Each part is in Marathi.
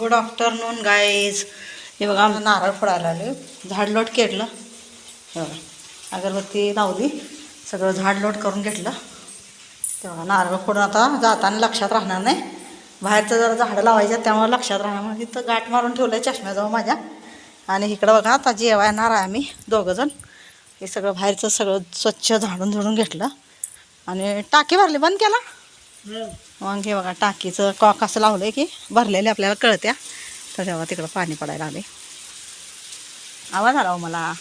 गुड आफ्टरनून गाईज हे बघा आमचं नारळ फोडायला आले झाडलोट केलं. हे बघा अगरबत्ती लावली. सगळं झाडलोट करून घेतलं. तेव्हा नारळ फोडून आता जाताना लक्षात राहणार नाही. बाहेरचं जरा झाडं लावायचं त्यामुळे लक्षात राहणार म्हणून इथं गाठ मारून ठेवलं आहे चष्म्याजवळ माझ्या. आणि इकडं बघा आता जेवायणार येणार आहे आम्ही दोघंजण हे सगळं बाहेरचं सगळं स्वच्छ झाडून झुडून घेतलं. आणि टाकी भरली बंद केला. मग हे बघा टाकीचं कॉक असं लावलं आहे की भरलेले आपल्याला कळत्या. तर तेव्हा तिकडं पाणी पडायला लागले आवाज आला हो मला.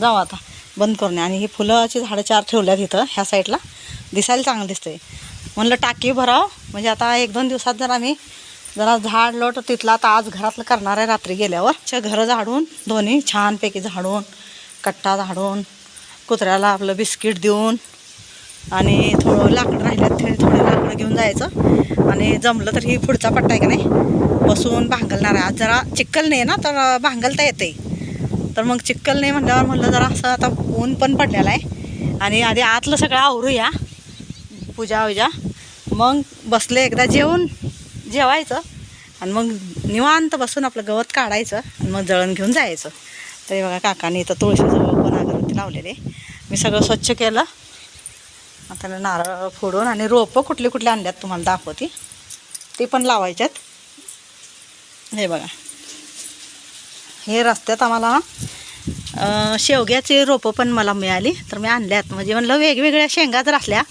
जाऊ आता बंद करून आणि ही फुलाची झाडं चार ठेवल्यात इथं ह्या साईडला. दिसायला चांगलं दिसतंय. म्हणलं टाकी भराव. म्हणजे आता एक दोन दिवसात जर आम्ही जरा झाड लोट तिथला आता आज घरातलं करणार आहे रात्री गेल्यावर. घरं झाडून दोन्ही छानपैकी झाडून कट्टा झाडून कुत्र्याला आपलं बिस्किट देऊन आणि थोडं लाकडं राहिलं ते थोडं लाकडं घेऊन जायचं. आणि जमलं तर ही पुढचा पट्टा आहे का नाही? बसून भांगलणार आहे आज जरा चिक्कल नाही ना तर भांगलता येते. तर मग चिक्कल नाही म्हटल्यावर म्हणलं जरा असं आता ऊन पण पडलेलं आहे. आणि आधी आतलं सगळं आवरूया. पूजा वूजा मग बसले एकदा जेवून जेवायचं. आणि मग निवांत बसून आपलं गवत काढायचं आणि मग जळण घेऊन जायचं. तरी बघा काकाने इथं तुळशीजवळ पण अगरबत्ती लावलेले मी सगळं स्वच्छ केलं. आता नारळ फोडून आणि रोपं कुठली कुठली आणल्यात तुम्हाला दाखवते. ती पण लावायच्यात. हे बघा. हे रस्त्यात आम्हाला शेवग्याची रोपं पण मला मिळाली. तर मी आणल्यात. म्हणजे म्हणलं वेगवेगळ्या शेंगा जर असल्या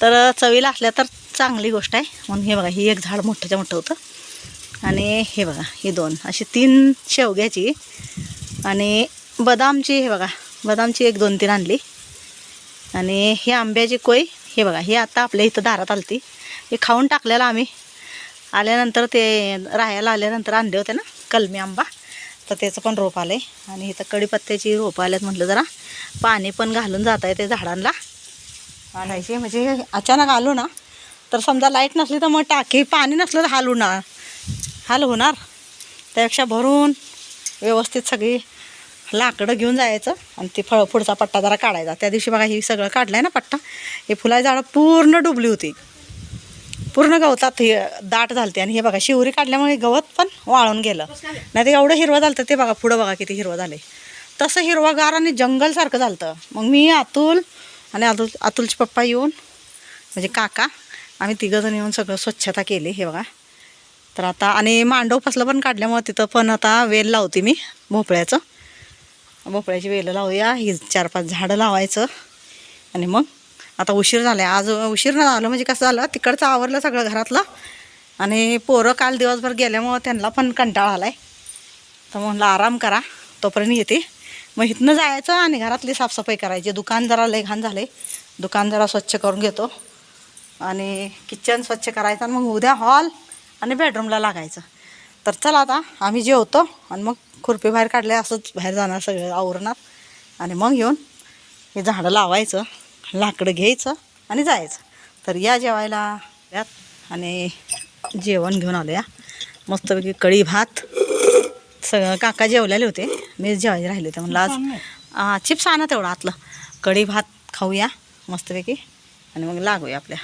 तर चवीला असल्या तर चांगली गोष्ट आहे. म्हणून हे बघा ही एक झाड मोठंच्या मोठं होतं. आणि हे बघा ही दोन. अशी तीन शेवग्याची आणि बदामची हे बघा. बदामची एक दोन तीन आणली. आणि हे आंब्याची कोय हे बघा हे आता आपल्या इथं दारात आलती. हे खाऊन टाकलेलं आम्ही. आल्यानंतर ते राहायला आल्यानंतर आणले होते ना कलमी आंबा. तर त्याचं पण रोप आलं आहे आणि इथं कडीपत्त्याची रोपं आल्यात म्हटलं जरा. पाणी पण घालून जात आहे ते झाडांना आणायची म्हणजे अचानक आलो ना तर समजा लाइट नसली तर मग टाकी पाणी नसलं तर हाल होणार. हाल होणार. त्यापेक्षा भरून व्यवस्थित सगळी लाकडं घेऊन जायचं आणि ते फळ पुढचा पट्टा जरा काढायचा. त्या दिवशी बघा हे सगळं काढलं आहे ना पट्टा. हे फुलाची झाडं पूर्ण डुबली होती. पूर्ण गवतात हे दाट झालते. आणि हे बघा शिवरी काढल्यामुळे गवत पण वाळून गेलं. नाही ते एवढं हिरवं झालं ते बघा पुढं बघा किती हिरवं झाले तसं हिरवागार आणि जंगलसारखं झालं मग मी अतुल आणि अतुल अतुलचे पप्पा येऊन म्हणजे काका आम्ही तिघंजण येऊन सगळं स्वच्छता केली हे बघा. तर आता आणि मांडव फसलं पण काढल्यामुळे तिथं पण आता वेल लावते मी भोपळ्याचं. भोपळ्याची वेलं लावूया. ही चार पाच झाडं लावायचं. आणि मग आता उशीर झाला आज उशीर न झालं म्हणजे कसं झालं तिकडचं आवरलं सगळं घरातलं. आणि पोरं काल दिवसभर गेल्यामुळं त्यांना पण कंटाळा आला आहे तर म्हणलं आराम करा तोपर्यंत येते. मग इथनं जायचं आणि घरातली साफसफाई करायची. दुकान जरा लय घाण झाले दुकान जरा स्वच्छ करून घेतो. आणि किचन स्वच्छ करायचं आणि मग उद्या हॉल आणि बेडरूमला लागायचं. तर चला आता आम्ही जेवतो आणि मग खुरपी बाहेर काढले असंच बाहेर जाणार सगळं आवरणार. आणि मग येऊन हे झाडं लावायचं लाकडं घ्यायचं आणि जायचं. तर या जेवायला यात आणि जेवण घेऊन आलो या मस्तपैकी कढी भात सगळं काका जेवलेले होते. मी जेवायचे राहिले होते म्हणलं आज. चिप्स आणा तेवढं आतलं. कढी भात खाऊया मस्तपैकी आणि मग लागूया आपल्या.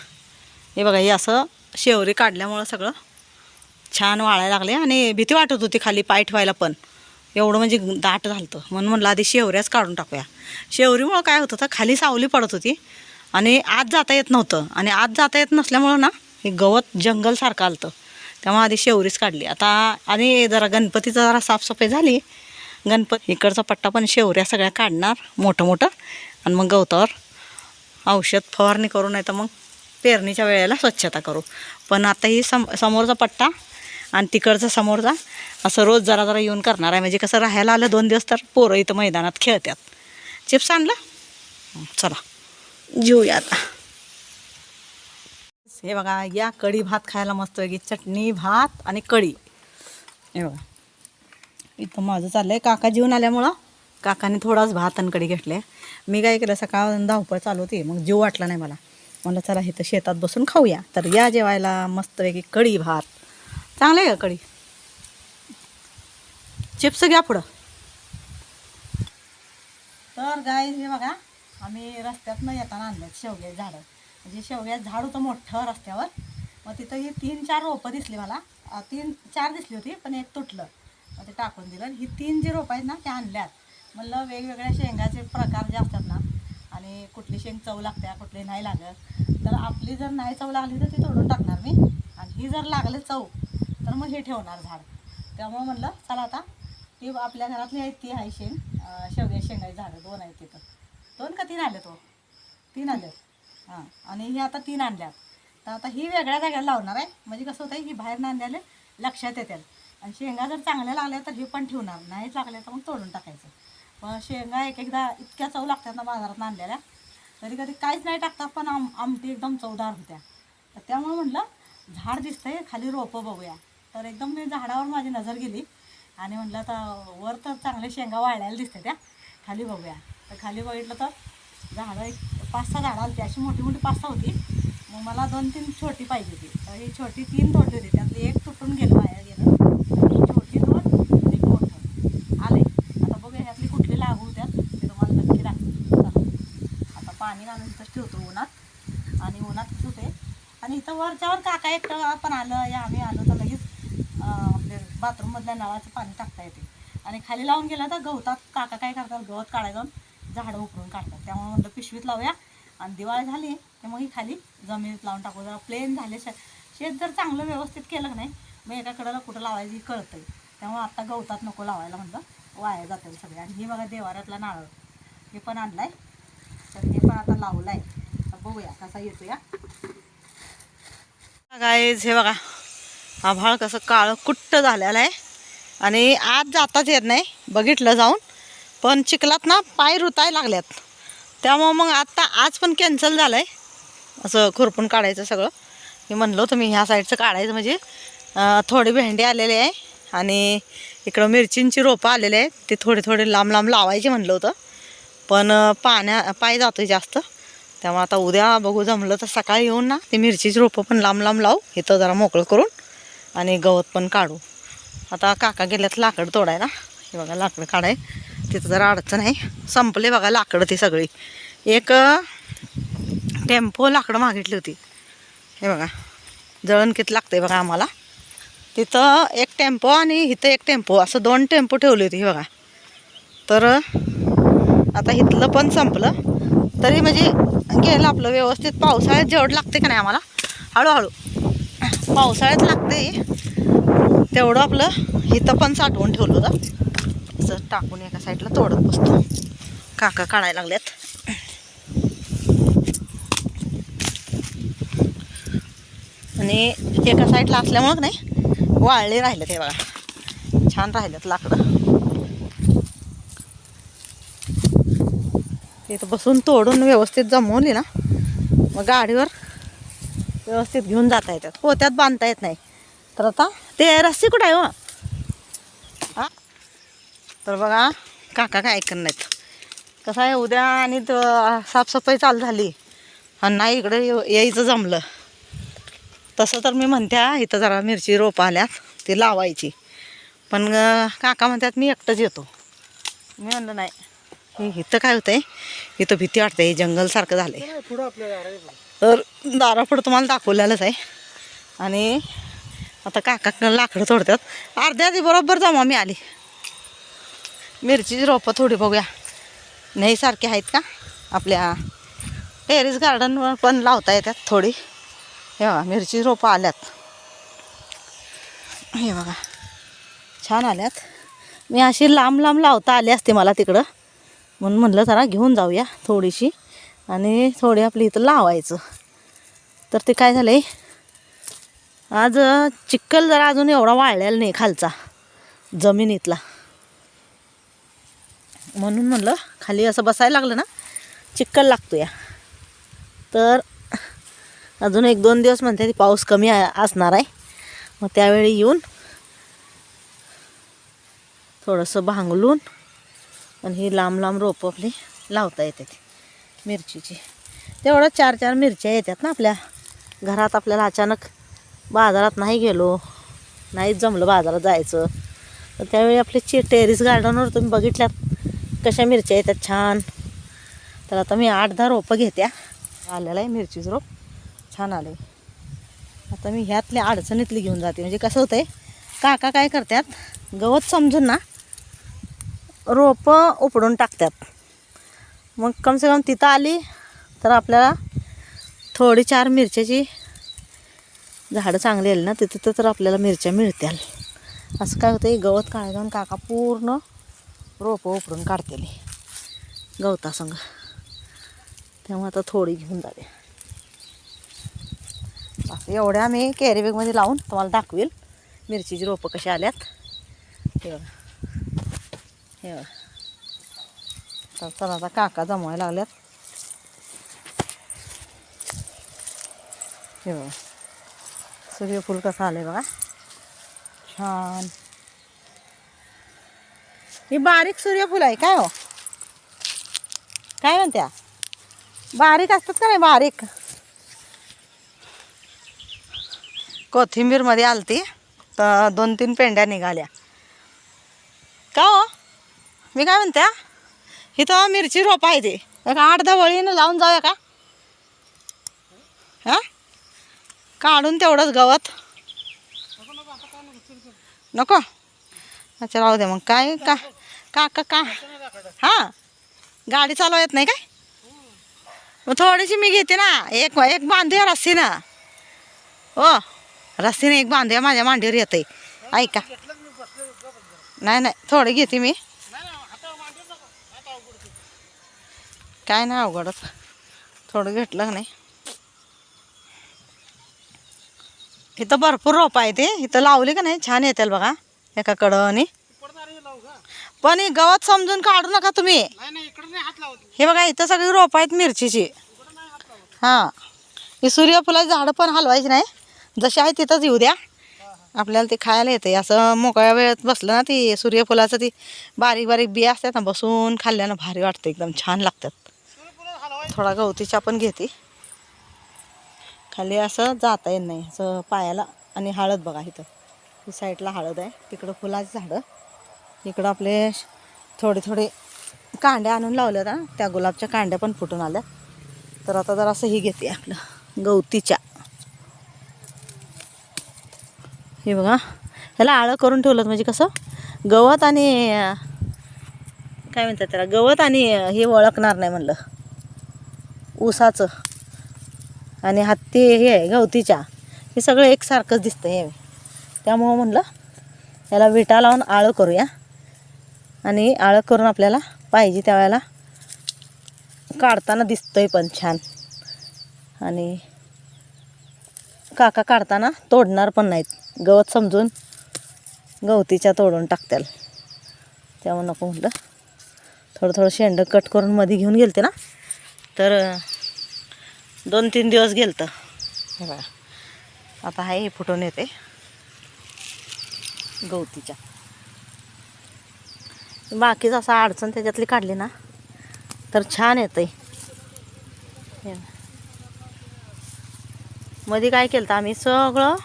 हे बघा हे असं शेवरी काढल्यामुळं सगळं छान वाळायला लागले आणि भीती वाटत होती खाली पाय ठेवायला पण. एवढं म्हणजे दाट झालं होतं म्हणून म्हणलं आधी शेवऱ्याच काढून टाकूया. शेवरीमुळं काय होतं होतं खाली सावली पडत होती आणि आत जाता येत नव्हतं. आणि आत जाता येत नसल्यामुळं ना हे गवत जंगलसारखं आलं होतं त्यामुळे आधी शेवरीच काढली. आता आणि जरा गणपतीचं जरा साफसफाई झाली. गणपती इकडचा पट्टा पण शेवऱ्या सगळ्या काढणार मोठं मोठं. आणि मग गवतावर औषध फवारणी करू नाही तर मग पेरणीच्या वेळेला स्वच्छता करू. पण आता ही सम समोरचा पट्टा आणि तिकडचा समोरचा असं रोज जरा जरा येऊन करणार आहे. म्हणजे कसं राहायला आलं दोन दिवस तर पोरं इथं मैदानात खेळतात. चिप्स आणलं? चला. जेऊया आता. हे बघा या कढी भात खायला मस्त वेगळी चटणी भात आणि कढी. हे बघा. इथं माझं चाललं आहे काका जेवून आल्यामुळं काकाने थोडाच भात आणि कढी घेतले मी काय केलं सकाळ धावपळ चालू होती. मग जीव वाटला नाही मला. म्हणलं चला इथं शेतात बसून खाऊया. तर या जेवायला मस्तपैकी कढी भात चांगलं आहे का कढी? चिप्स घ्या पुढं. तर गाय हे बघा आम्ही रस्त्यातनं येताना आणलं शेवग्याची झाडं. म्हणजे शेवग्यात झाड होतं मोठं रस्त्यावर. मग तिथं ही तीन चार रोपं दिसली मला. तीन चार दिसली होती पण एक तुटलं. मग ते टाकून दिलं. ही तीन जी रोपं आहेत ना त्या आणल्यात. म्हणलं वेगवेगळ्या शेंगाचे प्रकार जे असतात ना आणि कुठली शेंग चव लागते कुठली नाही लागत. तर आपली जर नाही चव लागली तर ती तोडून टाकणार मी. आणि ही जर लागली चव तर मग हे ठेवणार झाड. त्यामुळं म्हणलं चला आता ती आपल्या घरातली आहेत ती आहे शेंग शेवग्या शेंगाची झाडं दोन आहेत तिथं. दोन का तीन आले तो? तीन आले हां आणि हे आता तीन आणल्यात. तर आता ही वेगळ्या जाग्याला लावणार आहे. म्हणजे कसं होतं ही बाहेर आणल्याले लक्षात येतात आणि शेंगा जर चांगल्या लागल्या तर हे पण ठेवणार. नाही लागल्या तर मग तोडून टाकायचं. पण शेंगा एक एकदा इतक्या चव लागतात ना बाजारात आणलेल्या. कधी कधी काहीच नाही टाकतात पण आम आमटी एकदम चवदार होत्या. तर त्यामुळे म्हटलं झाड दिसतंय खाली रोपं बघूया. तर एकदम मी झाडावर माझी नजर गेली. आणि म्हटलं आता वर तर चांगले शेंगा वाळायला दिसते त्या. खाली बघूया. तर खाली बघितलं तर झाडं एक पाच सहा झाडं आली अशी मोठी मोठी पाच सहा होती. मग मला दोन तीन छोटी पाहिजे होती. तर ही छोटी तीन तोडली होती. त्यातली एक तुटून गेलं वाया गेलं. छोटी दोन एक मोठं. आले. आता बघूया ह्यातली कुठली लागू त्यात ते तुम्हाला नक्की लागतं आता पाणी घालून तसं ठेवतो उन्हात. आणि उन्हात ठेवते. आणि इथं वरच्यावर काका एक पण आलं. या आम्ही आलो तर बाथरूममधल्या नळाचं पाणी टाकता येते. आणि खाली लावून गेला तर गवतात काका काय करतात गवत काढायला जाऊन झाडं उकरून काढतात. त्यामुळे म्हणलं पिशवीत लावूया. आणि दिवाळी झाली की मग ही खाली जमिनीत लावून टाकू. जरा प्लेन झाले शे शेत जर चांगलं व्यवस्थित केलं नाही मग एका कडेला कुठं लावायची कळतं आहे त्यामुळे आत्ता गवतात नको लावायला म्हणलं. वाया जातील सगळे. आणि हे बघा देवाऱ्यातला नारळ. हे पण आणलाय. तर हे पण आता लावलं आहे बघूया कसा येतो या हे बघा. आभाळ कसं काळं कुट्ट झालेलं आहे. आणि आज जाताच येत नाही बघितलं जाऊन. पण चिखलात ना पाय रुताय लागल्यात. त्यामुळं मग आत्ता आज पण कॅन्सल झालं आहे असं खुरपून काढायचं सगळं. मी म्हणलं होतं मी ह्या साईडचं काढायचं म्हणजे थोडी भेंडी आलेली आहे. आणि इकडं मिरचींची रोपं आलेली आहेत. ते थोडे थोडे लांब लांब लावायचे म्हणलं होतं. पण पाण्या पाय जातो जास्त. त्यामुळे आता उद्या बघू जमलं तर सकाळी येऊन ना ते मिरचीची रोपं पण लांब लांब लावू. इथं जरा मोकळं करून. आणि गवत पण काढू. आता काका गेल्यात लाकड तोडायला. हे बघा लाकडं काढाय. तिथं जरा अडचण आहे. संपले बघा लाकडं ती सगळी. एक टेम्पो लाकडं मागितली होती. हे बघा जळण किती लागते बघा आम्हाला. तिथं एक टेम्पो आणि इथं एक टेम्पो. असं दोन टेम्पो ठेवले होते हे बघा. तर आता इथलं पण संपलं. तरी म्हणजे गेलं आपलं व्यवस्थित. पावसाळ्यात जेवढं लागते का नाही आम्हाला? हळूहळू. पावसाळ्यात लागते तेवढं आपलं हिथं पण साठवून ठेवलं होतं. असं टाकून एका साईडला तोडत बसतो. काका काढायला लागल्यात आणि एका साईडला असल्यामुळं नाही वाळले राहिले ते बघा. छान राहिलेत लाकडं. तिथं बसून तोडून व्यवस्थित जमवली ना मग गाडीवर व्यवस्थित घेऊन जाता येतात. हो, पोत्यात बांधता येत नाही. तर आता ते रस्सी कुठं आहे हो? हा? तर बघा काका काय ऐकत नाहीत. कसं आहे उद्या आणि साफसफाई चालू झाली. आणि नाही इकडं येऊ- यायचं जमलं. तसं तर मी म्हणत्या इथं जरा मिरची रोपं आल्यात ती लावायची. पण काका म्हणतात मी एकटंच येतो. मी म्हणलं नाही. हे इथं काय होतंय? इथं भीती वाटते जंगलसारखं झालंय. पुढं तर दारापुढं तुम्हाला दाखवलेलंच आहे. आणि आता काका लाकडं तोडतात. अर्ध्या आधी बरोबर जमा मी आली मिरचीची रोपं थोडी बघूया. नाही सारखी आहेत का? आपल्या टेरिस गार्डनवर पण लावता येतात थोडी. हे बघा मिरची रोपं आल्यात. हे बघा छान आल्यात. मी अशी लांब लांब लावता आली असते मला तिकडं. म्हणून म्हणलं जरा घेऊन जाऊया थोडीशी. आणि थोडी आपली इथं लावायचं. तर ते काय झालं आहे आज अं, चिक्कल जरा अजून एवढा वाळलेला नाही खालचा जमिनीतला. म्हणून म्हणलं खाली असं बसायला लागलं ना चिक्कल लागतो या तर अजून एक दोन दिवस म्हणते ती पाऊस कमी आ- असणार आहे. मग त्यावेळी येऊन थोडंसं भांगलून आणि ही लांब लांब रोपं आपली लावता येते ती. मिरचीची. तेवढं चार चार मिरच्या येतात ना आपल्या. घरात आपल्याला अचानक बाजारात नाही गेलो नाहीच जमलं बाजारात जायचं. तर त्यावेळी आपले चे टेरिस गार्डनवर तुम्ही बघितल्यात कशा मिरच्या येतात छान. तर आता मी आठ दहा रोपं घेत्या. आलेलं आहे मिरचीचं रोप. छान आले आता मी ह्यातल्या अडचणीतली घेऊन जाते. म्हणजे कसं होतंय काका काय करतात गवत समजून ना रोपं उपडून टाकतात मग कमसे कम तिथं आली तर आपल्याला थोडी चार मिरच्याची झाडं चांगली आली ना? तिथं तर आपल्याला मिरच्या मिळत्याल असं काय होतं गवत काळे जाऊन काका पूर्ण रोपं उपरून काढतेली. गवतासंग त्यामुळे आता थोडी घेऊन जाते. असं एवढ्या मी कॅरीबॅगमध्ये लावून तुम्हाला दाखवेल. मिरचीची रोपं कशी आल्यात. हे बघा. हे बघा. तर चला आता काका जमवायला लागल्यात. हे बघा. सूर्यफूल कसं आलंय बघा. छान. ही बारीक सूर्यफूल आहे काय हो? काय म्हणत्या? बारीक असतात का नाही बारीक? कोथिंबीरमध्ये आलती तर दोन तीन पेंड्या निघाल्या. का हो? मी काय म्हणत्या? इथं मिरची रोप आहे ते. एक आठ दहा वळीनं लावून जाऊया का? हां? काढून तेवढंच गवत. नको? अच्छा राहू दे मग. काय का का का? का हां? गाडी चालवा येत नाही काय? मग थोडीशी मी घेते ना. एक एक बांधूया रस्सीनं. हो. रस्सीने एक बांधूया. माझ्या मांडीवर येते ऐका. नाही नाही. थोडी घेते मी. काय नाही अवघडच. थोडं घेतलं का नाही? इथं भरपूर रोप आहे ते इथं लावली का नाही? छान येतील बघा एका कडनी पण हे गवत समजून काढू नका तुम्ही. हे बघा इथं सगळी रोप आहेत मिरचीची. हां. ही सूर्यफुलाची झाडं पण हलवायची नाही. जशी आहे तिथंच येऊ द्या. आपल्याला ते खायला येते असं मोकळ्या वेळेत बसलं ना ती सूर्यफुलाचं ती बारीक बारीक बिया असतात ना बसून खाल्ल्यानं भारी वाटतं एकदम छान लागतात. थोडा गवतीच्या पण घेते. खाली असं जाता येत नाही. असं पायाला आणि हळद बघा इथं. ही साईडला हळद आहे. तिकडं फुलाचं झाडं. इकडं आपले थोडे थोडे कांड्या आणून लावल्या ना त्या गुलाबच्या कांड्या पण फुटून आल्या तर आता जरा असं ही घेते आपलं गवतीच्या. हे बघा. ह्याला आळं करून ठेवलं म्हणजे कसं? गवत आणि काय म्हणतात त्याला? गवत आणि हे ओळखणार नाही म्हणलं. ऊसाचं. आणि हत्ती हे आहे गवतीच्या. हे सगळं एकसारखंच दिसतं हे. त्यामुळं म्हणलं याला विटा लावून आळं करूया. आणि आळं करून आपल्याला पाहिजे त्यावेळेला काढताना दिसतंय पण छान. आणि काका काढताना तोडणार पण नाहीत. गवत समजून गवतीच्या तोडून टाकत्याल त्यामुळं नको म्हटलं थोडं थोडं शेंडं कट करून मध्ये घेऊन गेलते ना? तर दोन तीन दिवस गेलं हे बघा. आता आहे हे फुटून येते. गवतीच्या. बाकीच असं अडचण त्याच्यातली काढली ना तर छान येते हे मध्ये काय केलं आम्ही? सगळं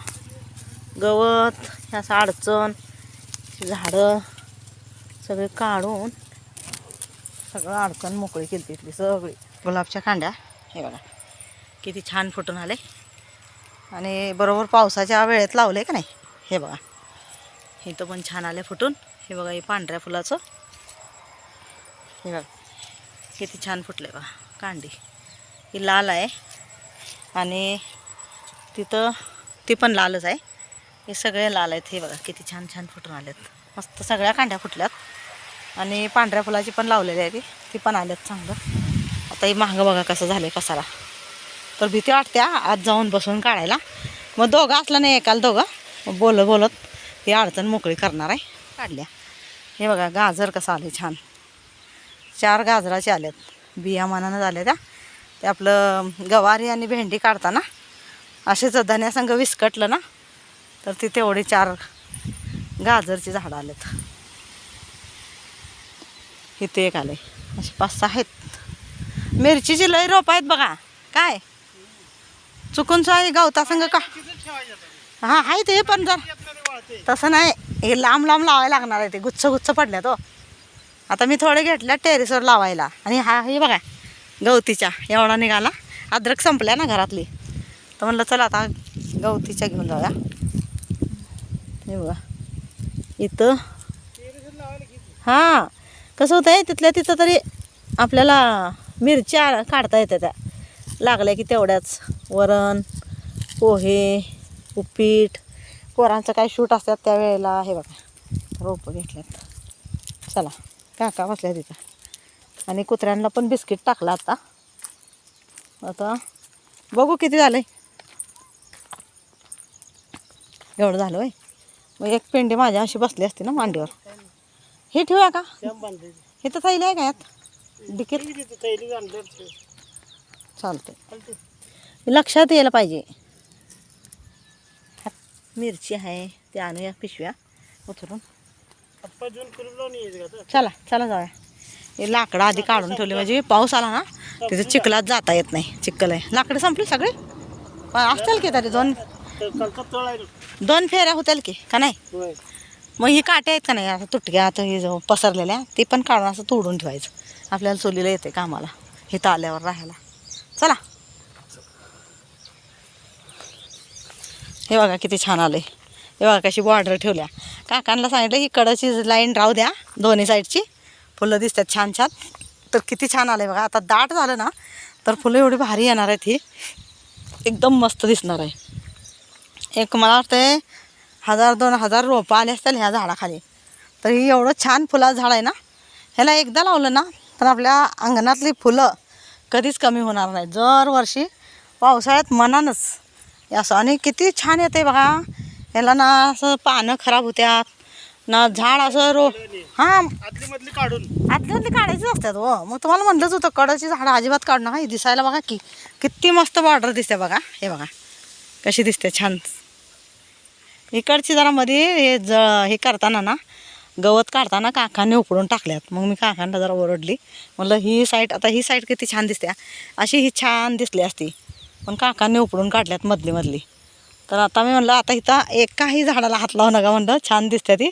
गवत असं अडचण झाडं सगळे काढून सगळं अडचण मोकळी केली तिथली सगळी. गुलाबच्या कांड्या हे बघा. किती छान फुटून आले. आणि बरोबर पावसाच्या वेळेत लावले का नाही? हे बघा. इथं पण छान आले फुटून. हे बघा हे पांढऱ्या फुलाचं. हे बघा. किती छान फुटले बघा कांडी. ही लाल आहे. आणि तिथं ती पण लालच आहे. हे सगळे लाल आहेत. हे बघा किती छान छान फुटून आलेत. मस्त सगळ्या कांड्या फुटल्यात. आणि पांढऱ्या फुलाची पण लावलेली आहे ती. ती पण आल्यात चांगलं. आता ही मागं बघा कसं झालं आहे कसाला. तर भीती वाटते आज आत जाऊन बसून काढायला. मग दोघं असलं नाही एकाला दोघं. मग बोलत बोलत ही अडचण मोकळी करणार आहे. काढल्या. हे बघा गाजर कसं आले छान. चार गाजराचे आलेत. बिया मनानं झाल्या त्या. ते आपलं गवारी आणि भेंडी काढताना असेच धन्यासंग विस्कटलं ना तर ती तेवढी चार गाजरची झाडं आलेत. इथे एक आले असे पाच सहा आहेत. मिरचीची लई रोप आहेत बघा. काय? चुकून साई गवतासंग का? हां आहे ते पण जर. तसं नाही. हे लांब लांब लावायला लागणार आहे ते. गुच्छ गुच्छ पडल्या तो हो. आता मी थोडे घेतल्या टेरेसवर लावायला. आणि हा हे बघा. गवतीच्या. एवढा निघाला. अद्रक संपल्या ना घरातली. तर म्हणलं चला आता गवतीच्या घेऊन जाऊया. हे बघा. इथं. हां. कसं होतं आहे तिथल्या तिथं तरी आपल्याला मिरच्या काढता येत्या त्या. लागल्या की तेवढ्याच. वरण पोहे उपीट. पोरांचं काय शूट असतात त्यावेळेला हे बघा. रोपं घेतल्यात. चला. काका बसल्या तिथं. आणि कुत्र्यांना पण बिस्किट टाकलं आता. आता बघू किती झालंय. एवढं झालं होय. मग एक पेंडी माझ्या अशी बसली असते ना मांडीवर. हे ठेवूया का? हे तर थैली आहे का यात? डिकीत? चालतंय. लक्षात यायला पाहिजे. मिरची आहे ते आणूया पिशव्या उचलून चला चला जाऊया. हे लाकडं आधी काढून ठेवली म्हणजे पाऊस आला ना तिथे चिखलात जाता येत नाही. चिखल आहे. लाकडं संपली सगळे? असतील की तरी दोन? दोन फेऱ्या होतील की का नाही? मग ही काटे आहेत का नाही? आता तुटक्या आता हे जो पसरलेल्या ते पण काढून असं तोडून ठेवायचं. आपल्याला चोलीला येते कामाला. इथं आल्यावर राहायला. चला. हे बघा किती छान आले हे बघा कशी बॉर्डर ठेवल्या. काकांना सांगितलं ही कडची लाईन राहू द्या. दोन्ही साईडची. फुलं दिसतात छान छान. तर किती छान आले बघा. आता दाट झालं ना तर फुलं एवढी भारी येणार आहेत ही. एकदम मस्त दिसणार आहे. एक मला वाटतं हजार दोन हजार रोपं आले असतील ह्या झाडाखाली. तर ही एवढं छान फुलाचं झाड आहे ना. ह्याला एकदा लावलं ना तर आपल्या अंगणातली फुलं कधीच कमी होणार नाही दरवर्षी पावसाळ्यात मनानच. असं आणि किती छान येते बघा. ह्याला ना असं पानं खराब होत्यात. ना झाड असं रो हां. आतली मधली काढून. आतल्यातली काढायचीच असतात हो. मग तुम्हाला म्हणलंच होतं कडची झाडं अजिबात काढू नका ही दिसायला बघा की किती मस्त बॉर्डर दिसते बघा. हे बघा. कशी दिसते छान. इकडची जरा मध्ये हे ज हे करताना ना गवत काढताना काकांनी उपडून टाकल्यात. मग मी काकांना जरा ओरडली. म्हणलं ही साईड आता ही साईड किती छान दिसते अशी ही छान दिसली असती. पण काकांनी उपडून काढल्यात मधली मधली. तर आता मी म्हणलं आता इथं एकाही झाडाला हात लावू नका म्हणलं. छान दिसते ती.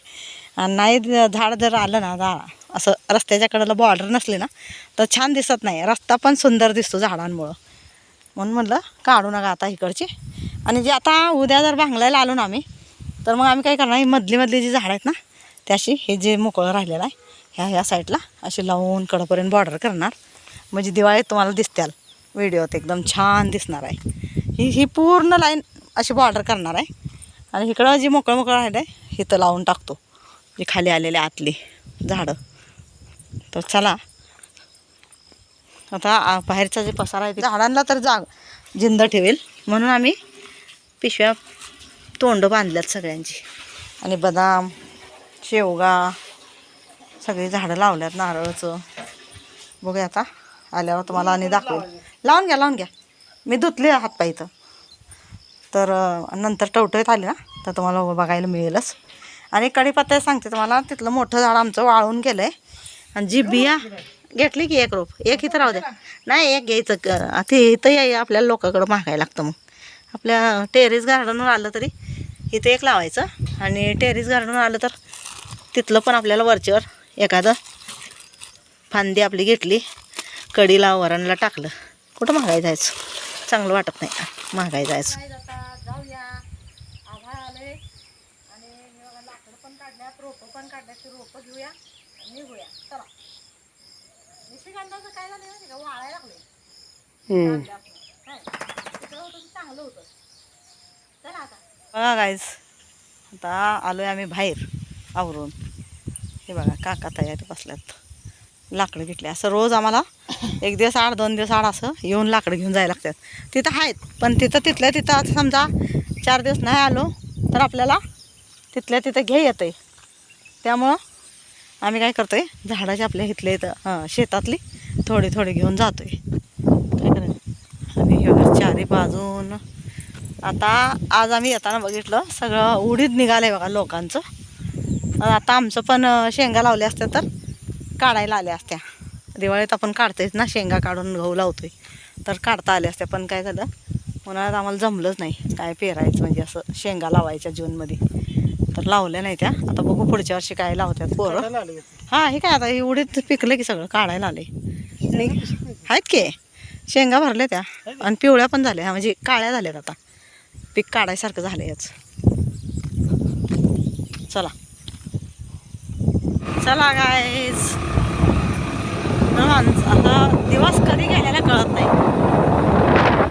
आणि नाही झाड जर आलं ना जा. असं रस्त्याच्या कडेला बॉर्डर नसली ना तर छान दिसत नाही. रस्ता पण सुंदर दिसतो झाडांमुळं. म्हणून म्हणलं काढू नका आता इकडची. आणि जे आता उद्या जर भांगलायला आलो ना आम्ही तर मग आम्ही काय करणार? ही मधली मधली जी झाडं आहेत ना त्याशी हे जे मोकळं राहिलेलं आहे ह्या ह्या साईडला अशी लावून कडपर्यंत बॉर्डर करणार. म्हणजे दिवाळीत तुम्हाला दिसत्याल. व्हिडिओत एकदम छान दिसणार आहे. ही ही पूर्ण लाईन अशी बॉर्डर करणार आहे. आणि इकडं जी मोकळं मोकळं राहिलं आहे इथं लावून टाकतो. जी खाली आलेले आतली झाडं. तर चला. आता बाहेरचा जे पसारा आहे ते झाडांना तर जाग जिंद ठेवेल. म्हणून आम्ही पिशव्या तोंड बांधल्यात सगळ्यांची. आणि बदाम शेवगा सगळी झाडं लावल्यात नारळाचं. बघूया आता आल्यावर तुम्हाला आणि दाखवेल लावून घ्या लावून घ्या. मी धुतले हातपाय इथं. तर नंतर टवटवीत आले ना तर तुम्हाला बघायला मिळेलच. आणि कढीपत्ता सांगते तुम्हाला तिथलं मोठं झाड आमचं वाळून गेलं आहे आणि जी बिया घेतली की एक रोप एक इथं राहू द्या. नाही एक घ्यायचं क- ते इथं याय आपल्याला लोकांकडं मागायला लागतं मग. आपल्या टेरेस गार्डनवर आलं तरी इथं एक लावायचं. आणि टेरेस गार्डनवर आलं तर तिथलं पण आपल्याला वरच्यावर एखादं फांदी आपली घेतली कढीला वरणला टाकलं. कुठं महागाई जायचं? चांगलं वाटत नाही. महागाई जायचं. जाऊया. आभाळ आले आणि लाकडं पण काढल्यात रोपं पण काढल्यात. ते रोपं घेऊया आणि निघूया. चला. निशिगंधाचं काय झालं माहिती का? वाळायला लागले तिकडं होतं ते चांगलं होतं. चला आता. बघा गाईज आता आलोय आम्ही बाहेर. आवरून. हे बघा काका तयारी बसल्यात. लाकडं घेतली. असं रोज आम्हाला एक दिवस आठ दोन दिवस आड असं येऊन लाकडं घेऊन जायला लागतात. तिथं आहेत पण तिथं तिथल्या तिथं आता समजा चार दिवस नाही आलो तर आपल्याला तिथल्या तिथं घे येतं आहे त्यामुळं आम्ही काय करतो आहे झाडाची आपल्या इथल्या इथं शेतातली थोडी थोडी घेऊन जातो आहे काय करायचं? आणि हे चारी बाजून. आता आज आम्ही येताना बघितलं सगळं उडीद निघालं आहे बघा लोकांचं. आता आमचं पण शेंगा लावल्या असत्या तर काढायला आल्या असत्या. दिवाळीत आपण काढतोय ना शेंगा काढून गहू लावतोय. तर काढता आल्या असत्या पण काय झालं उन्हाळ्यात आम्हाला जमलंच नाही. काय पेरायचं म्हणजे असं शेंगा लावायच्या जूनमध्ये तर लावल्या नाही त्या. आता बघू पुढच्या वर्षी काय लावतात पोरं? हां हे काय आता हे उडीद पिकलं की सगळं काढायला आले. आहेत की शेंगा भरल्या त्या. आणि पिवळ्या पण झाल्या म्हणजे काळ्या झाल्यात आता. पीक काढायसारखं झालं याच. चला. चला गायस आता दिवस कधी गेलेला कळत नाही.